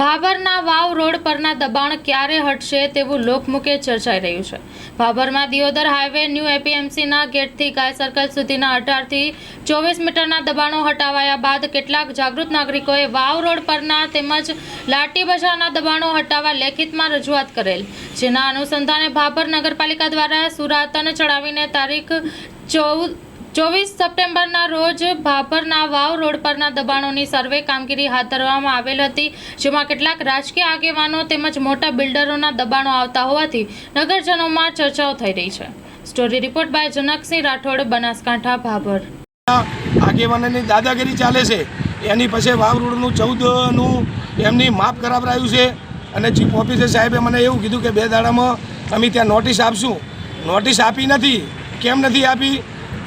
ભાભરના વાવ road પરના દબાણ ક્યારે હટશે તેવું લોકમુખે ચર્ચાઈ રહ્યું છે. ભાભરમાં દિયોદર હાઈવે, ન્યૂ એપીએમસીના ગેટથી ગાય સર્કલ સુધીના અઢારથી ચોવીસ મીટરના દબાણો હટાવાયા બાદ કેટલાક જાગૃત નાગરિકોએ વાવ રોડ પરના તેમજ લાટી બજારના દબાણો હટાવવા લેખિતમાં રજૂઆત કરેલ. જેના અનુસંધાને ભાભર નગરપાલિકા દ્વારા સુરાતન ચડાવીને તારીખ ચૌદ ચોવીસ સપ્ટેમ્બરના રોજ ભાભરના વાવ રોડ પરના દબાણોની સર્વે કામગીરી હાથ ધરવામાં આવેલ હતી, જેમાં કેટલાક રાજકીય આગેવાનો તેમજ મોટા બિલ્ડરોના દબાણો આવતા હોવાથી નગરજનોમાં ચર્ચાઓ થઈ રહી છે. Story report by Janaksinh Rathod, Banaskantha, Bhabhar. આગેવાનોની દાદાગીરી ચાલે છે. એની પછી વાવ રોડનું ચૌદનું એમની માપ કરાવરાયું છે અને ચીફ ઓફિસર સાહેબે મને એવું કીધું કે બે દાડામાં અમે ત્યાં નોટિસ આપશું. નોટિસ આપી નથી. કેમ નથી આપી?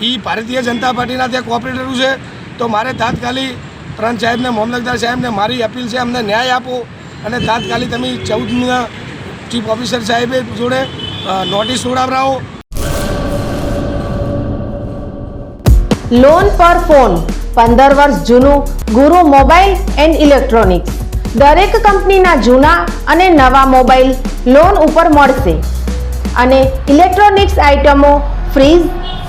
એ ભારતીય જનતા પાર્ટીના ત્યાં કોઓપરેટરો છે. તો મારે તાત્કાલિક પ્રાંત સાહેબને મામલતદાર સાહેબને મારી અપીલ છે, અમને ન્યાય આપો અને તાત્કાલિક તમે ચૌદના ચીફ ઓફિસર સાહેબે જોડે નોટિસ છોડાવરાવો લોન પર ફોન પંદર વર્ષ જૂનું, ગુરુ મોબાઈલ એન્ડ ઇલેક્ટ્રોનિક્સ. દરેક કંપનીના જૂના અને નવા મોબાઈલ લોન ઉપર મળશે. અને ઇલેક્ટ્રોનિક્સ આઇટમો fridge